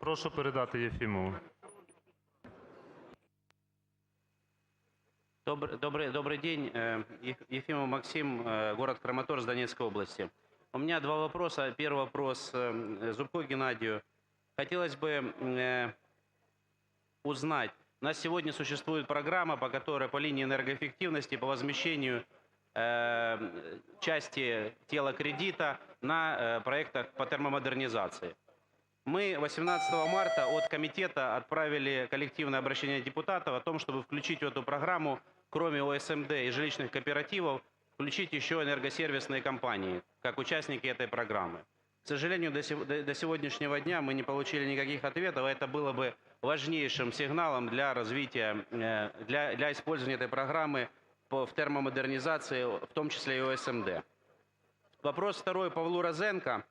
Прошу передати Єфімову. Добрый, день. Э, Еф- Ефимов Максим, э, город Краматорск Донецкой области. У меня два вопроса. Первый вопрос э, Зубко Геннадию. Хотелось бы узнать, у нас сегодня существует программа, по которой по линии энергоэффективности, по возмещению части тела кредита на проектах по термомодернизации. Мы 18 марта от комитета отправили коллективное обращение депутатов о том, чтобы включить в эту программу, кроме ОСМД и жилищных кооперативов, включить еще энергосервисные компании, как участники этой программы. К сожалению, до сего- до до сегодняшнего дня мы не получили никаких ответов, а это было бы важнейшим сигналом для развития, э, для, для использования этой программы по- в термомодернизации, в том числе и ОСМД. Вопрос второй Павлу Розенко.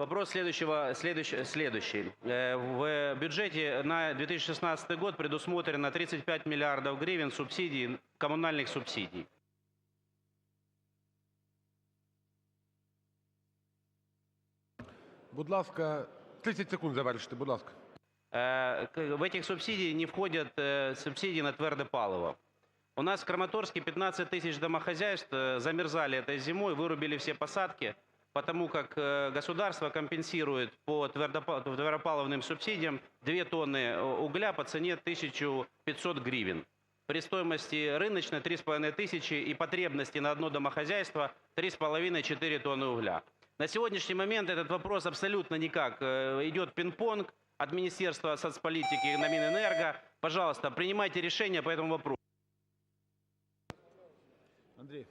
Вопрос следующего, следующий, следующий. Э, В бюджете на 2016 год предусмотрено 35 миллиардов гривен субсидий, коммунальных субсидий. Будь ласка, 30 секунд завершити, будь ласка. Э, В этих субсидий не входят э, субсидии на твердое палово. У нас в Краматорске 15 тысяч домохозяйств замерзали этой зимой, вырубили все посадки, потому как э, государство компенсирует по твердопа- твердопаловным субсидиям 2 тонны э, угля по цене 1500 гривен. При стоимости рыночной 3,5 тысячи и потребности на одно домохозяйство 3,5-4 тонны угля. На сегодняшний момент этот вопрос абсолютно никак. э, Идет пинг-понг от Министерства соцполитики на Минэнерго. Пожалуйста, принимайте решение по этому вопросу. Андрій.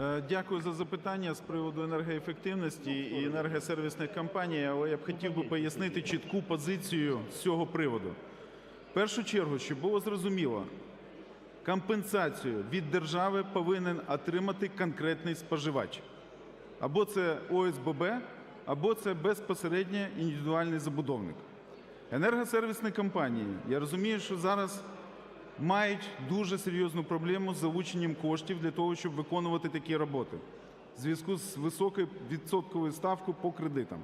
Е, Дякую за запитання з приводу енергоефективності і енергосервісних компаній, але я б хотів би пояснити чітку позицію з цього приводу. В першу чергу, щоб було зрозуміло, компенсацію від держави повинен отримати конкретний споживач. Або це ОСББ, або це безпосередньо індивідуальний забудовник. Енергосервісні компанії, я розумію, що зараз мають дуже серйозну проблему з залученням коштів для того, щоб виконувати такі роботи в зв'язку з високою відсотковою ставкою по кредитам.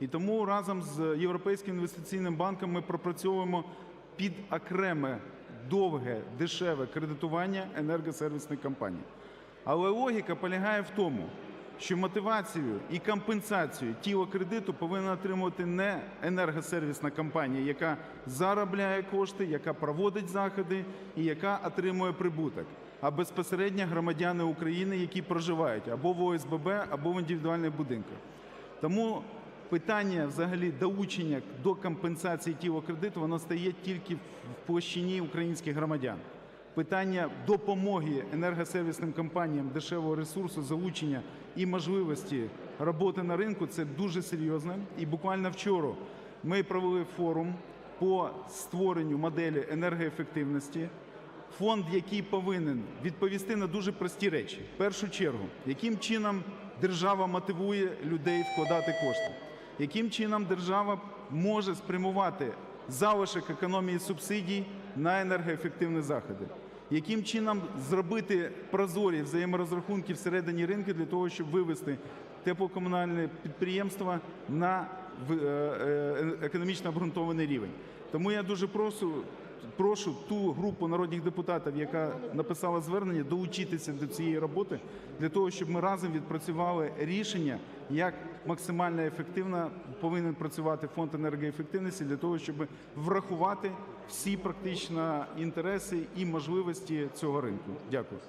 І тому разом з Європейським інвестиційним банком ми пропрацьовуємо під окреме довге дешеве кредитування енергосервісних компаній. Але логіка полягає в тому, що мотивацію і компенсацію тіла кредиту повинна отримувати не енергосервісна компанія, яка заробляє кошти, яка проводить заходи і яка отримує прибуток, а безпосередньо громадяни України, які проживають або в ОСББ, або в індивідуальних будинках. Тому питання взагалі долучення до компенсації тіла кредиту воно стає тільки в площині українських громадян. Питання допомоги енергосервісним компаніям дешевого ресурсу, залучення і можливості роботи на ринку це дуже серйозно. І буквально вчора ми провели форум по створенню моделі енергоефективності. Фонд, який повинен відповісти на дуже прості речі. В першу чергу, яким чином держава мотивує людей вкладати кошти, яким чином держава може спрямувати залишок економії субсидій на енергоефективні заходи, яким чином зробити прозорі взаєморозрахунки всередині ринку для того, щоб вивести теплокомунальне підприємство на економічно обґрунтований рівень. Тому я дуже прошу, прошу ту групу народних депутатів, яка написала звернення, долучитися до цієї роботи для того, щоб ми разом відпрацювали рішення, як максимально ефективно повинен працювати фонд енергоефективності для того, щоб врахувати всі практично інтереси і можливості цього ринку. Дякую.